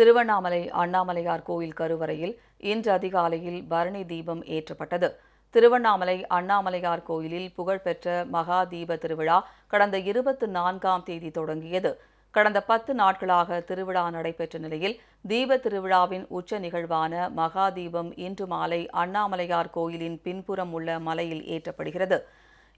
திருவண்ணாமலை அண்ணாமலையார் கோயில் கருவறையில் இன்று அதிகாலையில் பரணி தீபம் ஏற்றப்பட்டது. திருவண்ணாமலை அண்ணாமலையார் கோயிலில் புகழ்பெற்ற மகா தீப திருவிழா கடந்த இருபத்தி நான்காம் தேதி தொடங்கியது. கடந்த பத்து நாட்களாக திருவிழா நடைபெற்ற நிலையில் தீப திருவிழாவின் உச்ச நிகழ்வான மகா தீபம் இன்று மாலை அண்ணாமலையார் கோயிலின் பின்புறம் உள்ள மலையில் ஏற்றப்படுகிறது.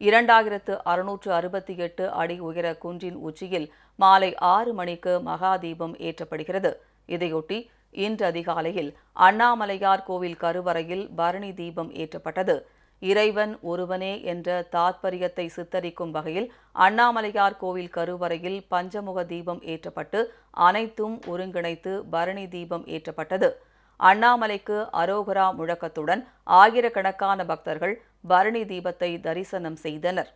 இரண்டாயிரத்து அறுநூற்று அறுபத்தி எட்டு அடி உயர குன்றின் உச்சியில் மாலை ஆறு மணிக்கு மகாதீபம் ஏற்றப்படுகிறது. இதையொட்டி இன்று அதிகாலையில் அண்ணாமலையார் கோவில் கருவறையில் பரணி தீபம் ஏற்றப்பட்டது. இறைவன் ஒருவனே என்ற தாத்பரியத்தை சித்தரிக்கும் வகையில் அண்ணாமலையார் கோவில் கருவறையில் பஞ்சமுக தீபம் ஏற்றப்பட்டு அனைத்தும் ஒருங்கிணைத்து பரணி தீபம் ஏற்றப்பட்டது. அண்ணாமலைக்கு அரோகரா முழக்கத்துடன் ஆயிரக்கணக்கான பக்தர்கள் பரணி தீபத்தை தரிசனம் செய்தனர்.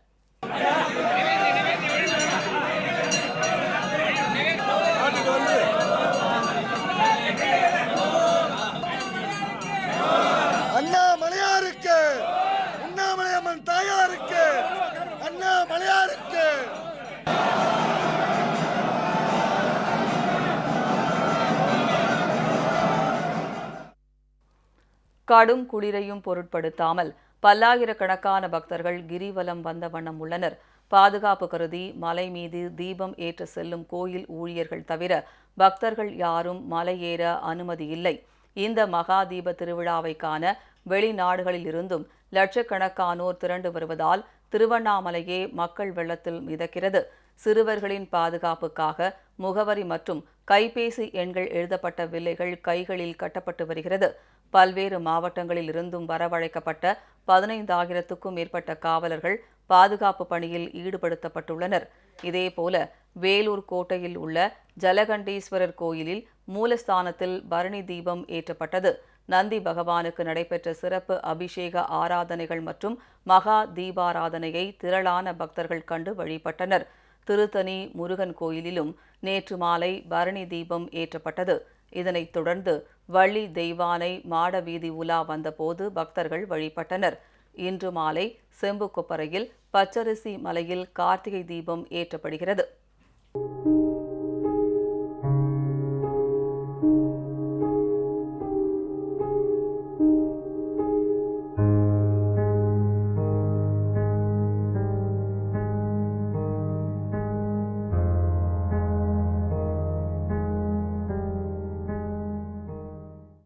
கடும் குளிரையும் பொருட்படுத்தாமல் பல்லாயிரக்கணக்கான பக்தர்கள் கிரிவலம் வந்த வண்ணம் உள்ளனர். பாதுகாப்பு கருதி மலை மீது தீபம் ஏற்ற செல்லும் கோயில் ஊழியர்கள் தவிர பக்தர்கள் யாரும் மலையேற அனுமதி இல்லை. இந்த மகா தீப திருவிழாவை காண வெளிநாடுகளில் இருந்தும் லட்சக்கணக்கானோர் திரண்டு வருவதால் திருவண்ணாமலையே மக்கள் வெள்ளத்தில் மிதக்கிறது. சிறுவர்களின் பாதுகாப்புக்காக முகவரி மற்றும் கைபேசி எண்கள் எழுதப்பட்ட வில்லைகள் கைகளில் கட்டப்பட்டு வருகிறது. பல்வேறு மாவட்டங்களில் இருந்தும் வரவழைக்கப்பட்ட பதினைந்தாயிரத்துக்கும் மேற்பட்ட காவலர்கள் பாதுகாப்பு பணியில் ஈடுபடுத்தப்பட்டுள்ளனர். இதேபோல வேலூர் கோட்டையில் உள்ள ஜலகண்டீஸ்வரர் கோயிலில் மூலஸ்தானத்தில் பரணி தீபம் ஏற்றப்பட்டது. நந்தி பகவானுக்கு நடைபெற்ற சிறப்பு அபிஷேக ஆராதனைகள் மற்றும் மகா தீபாராதனையை திரளான பக்தர்கள் கண்டு வழிபட்டனர். திருத்தணி முருகன் கோயிலிலும் நேற்று மாலை பரணி தீபம் ஏற்றப்பட்டது. இதனைத் தொடர்ந்து வள்ளி தெய்வானை மாட வீதி உலா வந்தபோது பக்தர்கள் வழிபட்டனர். இன்று மாலை செம்புக்குப்பரையில் பச்சரிசி மலையில் கார்த்திகை தீபம் ஏற்றப்படுகிறது.